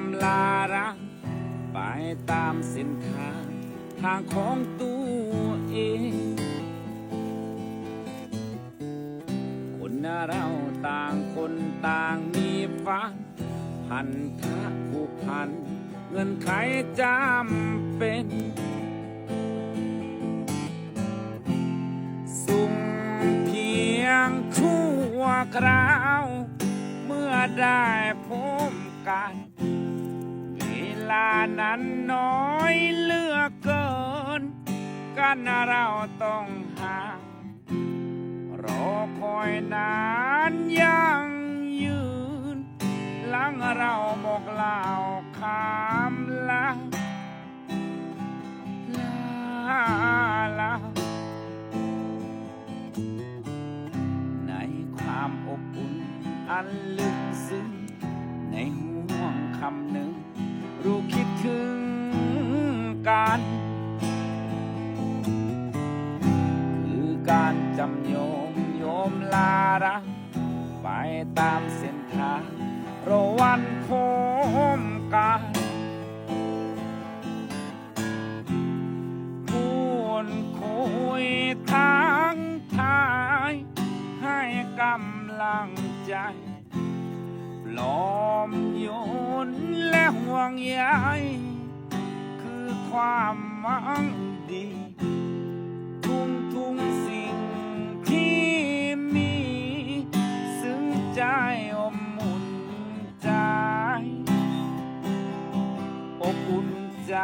ำลารักไปตามเส้นทางทางของตัวเอง คนเราต่างคนต่างมีฝันพันธะผูกพัน เงินไขจำเป็น สุ่มเพียงชั่วคราว เมื่อได้พบ กันเวลานั้นน้อยเหลือเกิน กันเราต้องห่างรอคอยนานยังยืน หลังเราบอกเล่าคำลาลาลาในความอบอุ่นอันลึกซึ้งำหนึ่ง รู้คิดถึงกัน คือการจำโยมโยมลารักไปตามเส้นทางระวันพมกันพูนคุยทางทายให้กำลังใจ งใยคือความหวังดีทุกทุกสิ่งที่มี ซึ่งใจอมอุ่นใจอบอุ่นใจ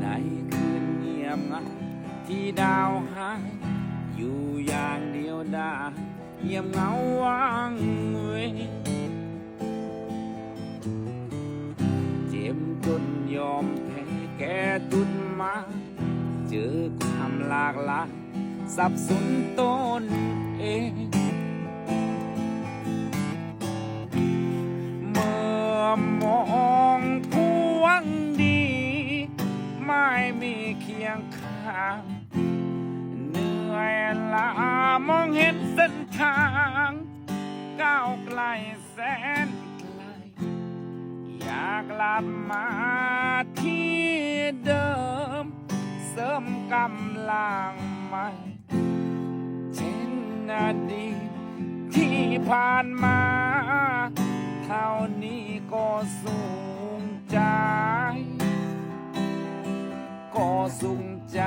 ในคืนเงียบที่ดาวหายอยู่อย่างเดียวดาย เงียบเหงาวังเวงเจ็บจนยอมแพ้แก่ตุนมา เจอความหลากหลายสับสนตนเองเมื่อมองพวงดี ไม่มีเคียงข้างเหนื่อยล้ามองเห็นเส้น ทางก้าวไกลแสนไกล อยากกลับมาที่เดิม เสริมกำลังใหม่เช่นอดีตที่ผ่านมา เท่านี้ก็สูงใจ ก็สูงใจ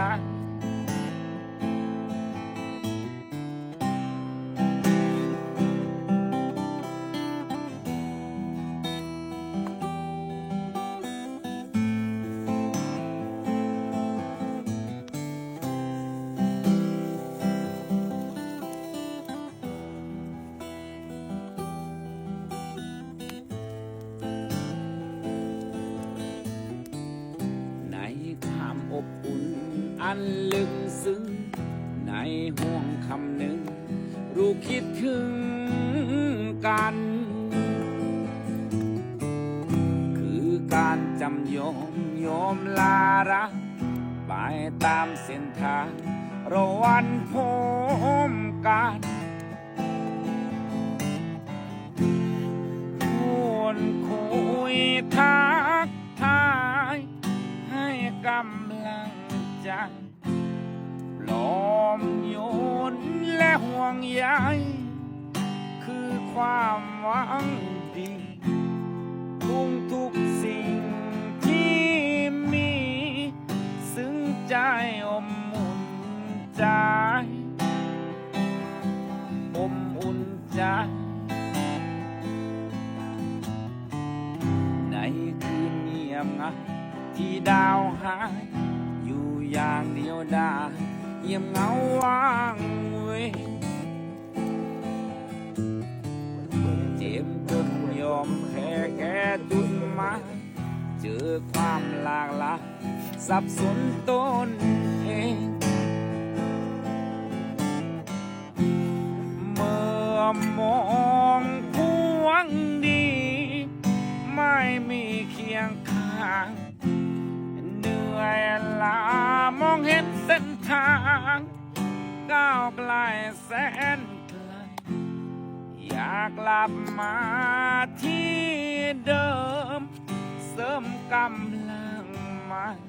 อันลึกซึ้งในห่วงคำหนึ่ง รู้คิดถึงกัน คือการจำยอมยอมลารักไปตามเส้นทางระวันพมกัน ใจปลอมโยนและห่วงใยคือความหวังดีทุกทุกสิ่งที่มี ซึ่งใจอมอุ่นใจ อมอุ่นใจ ในคืนเงียบงันที่ดาวหาย อย่างเดียวดายเยี่ยมเงาว่างเว้ยเจ็บจนยอมแพ้แก่จุดมา เจอความหลากหลายสับสนตนเอง แสนไกลอยากกลับมาที่เดิม เสริมกำลังมัน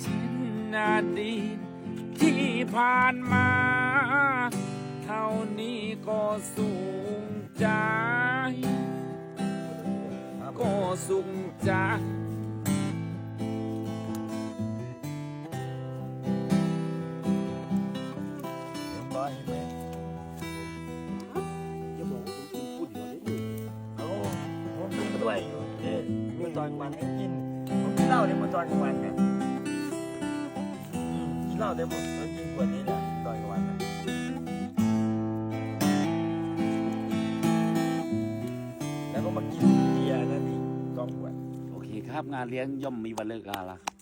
เช่นอดีตที่ผ่านมา เท่านี้ก็สูงใจ ก็สุขใจ ผมกินด้วยเอ๊ะมีตอนกลางวันให้กินผมกินเหล้าได้หมดตอนกลางวันนะอืมกินเหล้าได้หมดแล้วกินขวดนี้แหละตอนกลางวันนะแล้วก็มากินเบียร์นั่นอีกสองขวดโอเคครับงานเลี้ยงย่อมมีวันเลิกลาละครับ